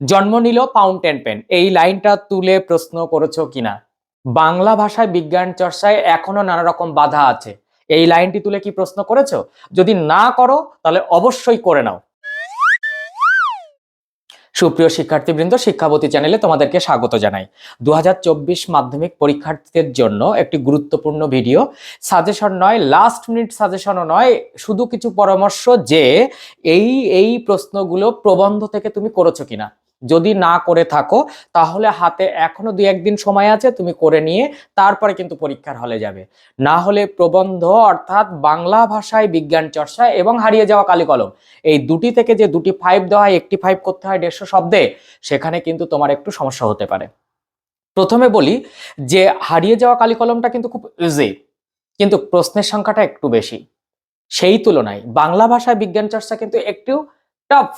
জন্ম নিল fountain pen এই লাইনটা তুলে প্রশ্ন করেছ কিনা? বাংলা ভাষায় বিজ্ঞান চর্চায় এখনও নানা রকম বাধা আছে। এই লাইনটি তুলে কি প্রশ্ন করেছ? যদি না করো, তাহলে অবশ্যই করে নাও। সুপ্রিয় শিক্ষার্থীবৃন্দ, শিক্ষাবতী চ্যানেলে তোমাদেরকে স্বাগত জানাই। দু হাজার চব্বিশ মাধ্যমিক পরীক্ষার্থীদের জন্য একটি গুরুত্বপূর্ণ ভিডিও। সাজেশন নয় লাস্ট মিনিট সাজেশনও নয়, শুধু কিছু পরামর্শ যে এই এই প্রশ্নগুলো প্রবন্ধ থেকে তুমি করেছ কিনা। যদি না করে থাকো, তাহলে হাতে এখনও দুই একদিন সময় আছে, তুমি করে নিয়ে তারপরে কিন্তু পরীক্ষার হলে যাবে। না হলে প্রবন্ধ অর্থাৎ বাংলা ভাষায় বিজ্ঞান চর্চা এবং হারিয়ে যাওয়া কালিকলম এই দুটি থেকে যে দুটি ফাইভ দেওয়া হয়, একটি ফাইভ করতে হয় দেড়শো শব্দে, সেখানে কিন্তু তোমার একটু সমস্যা হতে পারে। প্রথমে বলি যে হারিয়ে যাওয়া কালিকলমটা কিন্তু খুব ইজি কিন্তু প্রশ্নের সংখ্যাটা একটু বেশি। সেই তুলনায় বাংলা ভাষায় বিজ্ঞান চর্চা কিন্তু একটু টাফ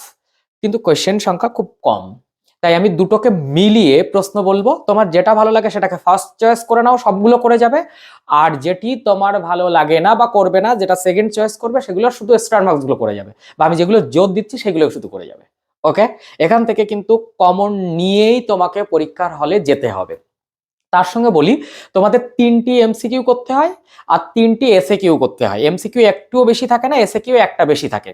কিন্তু কোয়েশ্চেন সংখ্যা খুব কম। তাই আমি দুটোকে মিলিয়ে প্রশ্ন বলব, তোমার যেটা ভালো লাগে সেটাকে ফার্স্ট চয়েস করে নাও, সবগুলো করে যাবে। আর যেটি তোমার ভালো লাগে না বা করবে না, যেটা সেকেন্ড চয়েস করবে, সেগুলো শুধু স্টার মার্কসগুলো করে যাবে। বা আমি যেগুলো জোর দিচ্ছি, সেগুলো শুধু করে যাবে। ওকে এখান থেকে কিন্তু কমন নিয়েই তোমাকে পরীক্ষার হলে যেতে হবে। তার সঙ্গে বলি, তোমাদের তিনটি এমসিকিউ করতে হয়, আর তিনটি এসএ কিউ করতে হয়। এমসিকিউ একটুও বেশি থাকে না এসএ কিউ একটা বেশি থাকে।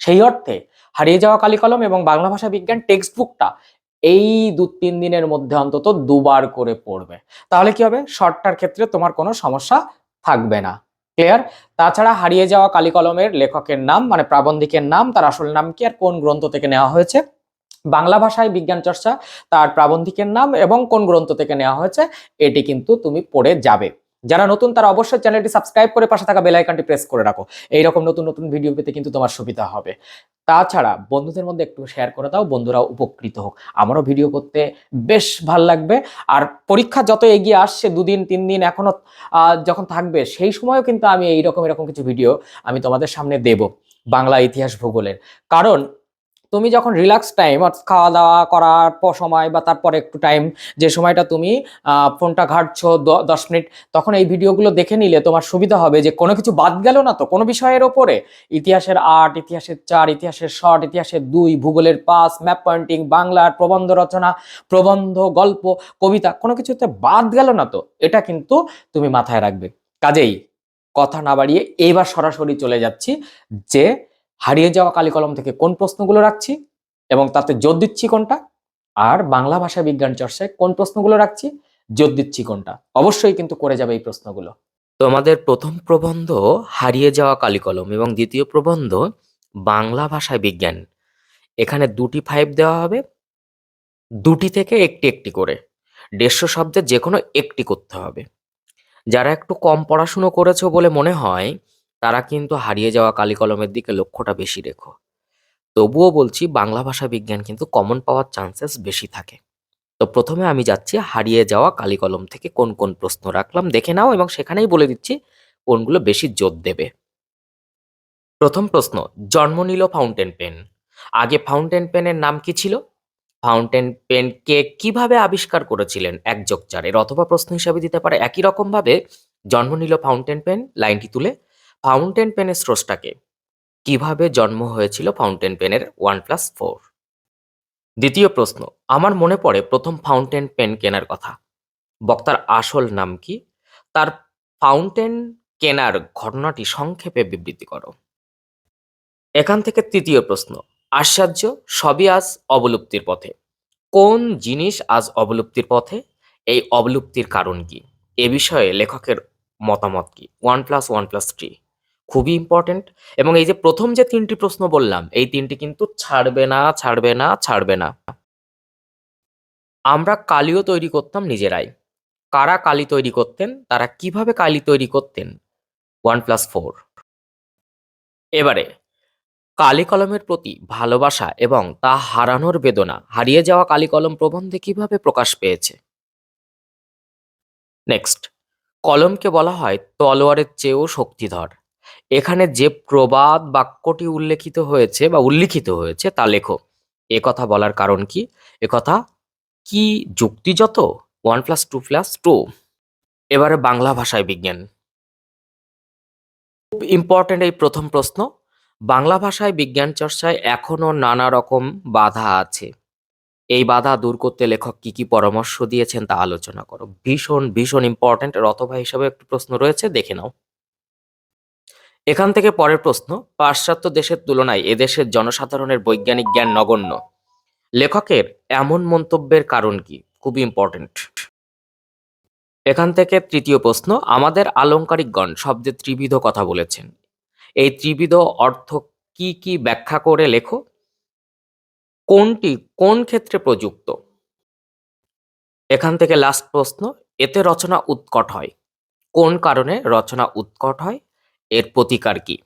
সেই অর্থে হারিয়ে যাওয়া কালিকলম এবং বাংলা ভাষা বিজ্ঞান টেক্সট বুকটা এই দু তিন দিনের মধ্যে অন্তত দুবার করে পড়বে। তাহলে কি হবে? শর্টটার ক্ষেত্রে তোমার কোনো সমস্যা থাকবে না। ক্লিয়ার তাছাড়া হারিয়ে যাওয়া কালিকলমের লেখকের নাম মানে প্রাবন্ধিকের নাম, তার আসল নাম কি আর কোন গ্রন্থ থেকে নেওয়া হয়েছে? বাংলা ভাষায় বিজ্ঞান চর্চা, তার প্রাবন্ধিকের নাম এবং কোন গ্রন্থ থেকে নেওয়া হয়েছে, এটি কিন্তু তুমি পড়ে যাবে। যারা নতুন, তারা অবশ্যই চ্যানেলটি সাবস্ক্রাইব করে পাশে থাকা বেল আইকনটি প্রেস করে রাখো। এইরকম নতুন নতুন ভিডিও পেতে কিন্তু তোমার সুবিধা হবে। তাছাড়া বন্ধুদের মধ্যে একটু শেয়ার করে দাও, বন্ধুরাও উপকৃত হোক। আমারও ভিডিও করতে বেশ ভালো লাগবে। আর পরীক্ষা যত এগিয়ে আসছে, দুদিন, তিন দিন এখনও যখন থাকবে, সেই সময়ও কিন্তু আমি এইরকম, এরকম কিছু ভিডিও আমি তোমাদের সামনে দেব বাংলা ইতিহাস ভূগোলের। কারণ তুমি যখন রিল্যাক্স টাইম খাওয়া দাওয়া করার পর সময় বা তারপরে একটু টাইম যে সময়টা তুমি ফোনটা ঘাটছো দশ মিনিট, তখন এই ভিডিওগুলো দেখে নিলে তোমার সুবিধা হবে যে কোনো কিছু বাদ গেল না তো কোনো বিষয়ের ওপরে। ইতিহাসের আট, ইতিহাসের চার, ইতিহাসের শর্ট ইতিহাসের দুই, ভূগোলের পাস ম্যাপ পয়েন্টিং বাংলার প্রবন্ধ রচনা, প্রবন্ধ, গল্প, কবিতা, কোনো কিছুতে বাদ গেল না তো, এটা কিন্তু তুমি মাথায় রাখবে। কাজেই কথা না বাড়িয়ে এইবার সরাসরি চলে যাচ্ছি যে হারিয়ে যাওয়া কালিকলম থেকে কোন প্রশ্নগুলো রাখছি এবং তাতে জোর দিচ্ছি কোনটা? আর বাংলা ভাষা বিজ্ঞান চর্চায় কোন প্রশ্নগুলো রাখছি? জোর দিচ্ছি কোনটা? অবশ্যই কিন্তু করে যাবে এই প্রশ্নগুলো। তোমাদের প্রথম প্রবন্ধ হারিয়ে যাওয়া কালিকলম এবং দ্বিতীয় প্রবন্ধ বাংলা ভাষায় বিজ্ঞান। এখানে দুটি ফাইভ দেওয়া হবে। দুটি থেকে একটি একটি করে। দেড়শো শব্দের যে কোনো একটি করতে হবে। যারা একটু কম পড়াশুনো করেছ বলে মনে হয় তারা কিন্তু হারিয়ে যাওয়া কালিকলমের দিকে লক্ষ্যটা বেশি রেখো। তবুও বলছি, বাংলা ভাষা বিজ্ঞান কিন্তু কমন পাওয়ার চান্সেস বেশি থাকে। তো প্রথমে আমি যাচ্ছি, হারিয়ে যাওয়া কালিকলম থেকে কোন কোন প্রশ্ন রাখলাম, দেখে নাও এবং সেখানেই বলে দিচ্ছি কোনগুলো বেশি জোর দেবে। প্রথম প্রশ্ন, জন্ম নিল ফাউন্টেন পেন আগে ফাউন্টেন পেনের নাম কি ছিল? ফাউন্টেন পেন পেনকে কীভাবে আবিষ্কার করেছিলেন? এক যোগ চারের অথবা প্রশ্ন হিসাবে দিতে পারে। একই রকম ভাবে জন্ম নিল ফাউন্টেন পেন লাইনটি তুলে ফাউন্টেন পেনের স্রষ্টাকে। কীভাবে জন্ম হয়েছিল ফাউন্টেন পেনের ওয়ান প্লাস ফোর? দ্বিতীয় প্রশ্ন, আমার মনে পড়ে প্রথম ফাউন্টেন পেন কেনার কথা। বক্তার আসল নাম কি? তার ফাউন্টেন কেনার ঘটনাটি সংক্ষেপে বিবৃতি করো। এখান থেকে তৃতীয় প্রশ্ন, আশ্চর্য, সবই আজ অবলুপ্তির পথে। কোন জিনিস আজ অবলুপ্তির পথে? এই অবলুপ্তির কারণ কি? এ বিষয়ে লেখকের মতামত কি? One plus one plus three. খুবই ইম্পর্টেন্ট এবং এই যে প্রথম যে তিনটি প্রশ্ন বললাম, এই তিনটি কিন্তু ছাড়বে না ছাড়বে না ছাড়বে না। আমরা কালিও তৈরি করতাম নিজেরাই। কারা কালি তৈরি করতেন, তারা কীভাবে কালি তৈরি করতেন? ওয়ান প্লাস ফোর এবারে, কালি কলমের প্রতি ভালোবাসা এবং তা হারানোর বেদনা, হারিয়ে যাওয়া কালি কলম প্রবন্ধে কীভাবে প্রকাশ পেয়েছে? নেক্সট কলমকে বলা হয় তলোয়ারের চেয়েও শক্তিধর। এখানে যে প্রবাদ বাক্যটি উল্লেখিত হয়েছে বা উল্লিখিত হয়েছে তা লেখো। এ কথা বলার কারণ কি? এ কথা, কি যুক্তিযত one plus two plus two এবারে বাংলা ভাষায় বিজ্ঞান। খুব ইম্পর্টেন্ট এই প্রথম প্রশ্ন। বাংলা ভাষায় বিজ্ঞান চর্চায় এখনও নানা রকম বাধা আছে। এই বাধা দূর করতে লেখক কি কি পরামর্শ দিয়েছেন তা আলোচনা করো। ভীষণ ভীষণ ইম্পর্ট্যান্ট রতভা হিসাবে একটি প্রশ্ন রয়েছে, দেখে নাও। এখান থেকে পরের প্রশ্ন, পাশ্চাত্য দেশের তুলনায় এদেশের জনসাধারণের বৈজ্ঞানিক জ্ঞান নগণ্য। লেখকের এমন মন্তব্যের কারণ কি? খুবই ইম্পর্ট্যান্ট এখান থেকে তৃতীয় প্রশ্ন, আমাদের আলংকারিকগণ শব্দে ত্রিবিধ কথা বলেছেন। এই ত্রিবিধ অর্থ কি কি ব্যাখ্যা করে লেখো? কোনটি কোন ক্ষেত্রে প্রযুক্ত? এখান থেকে লাস্ট প্রশ্ন, এতে রচনা উৎকট হয়। কোন কারণে রচনা উৎকট হয়? এর প্রতিকার কি?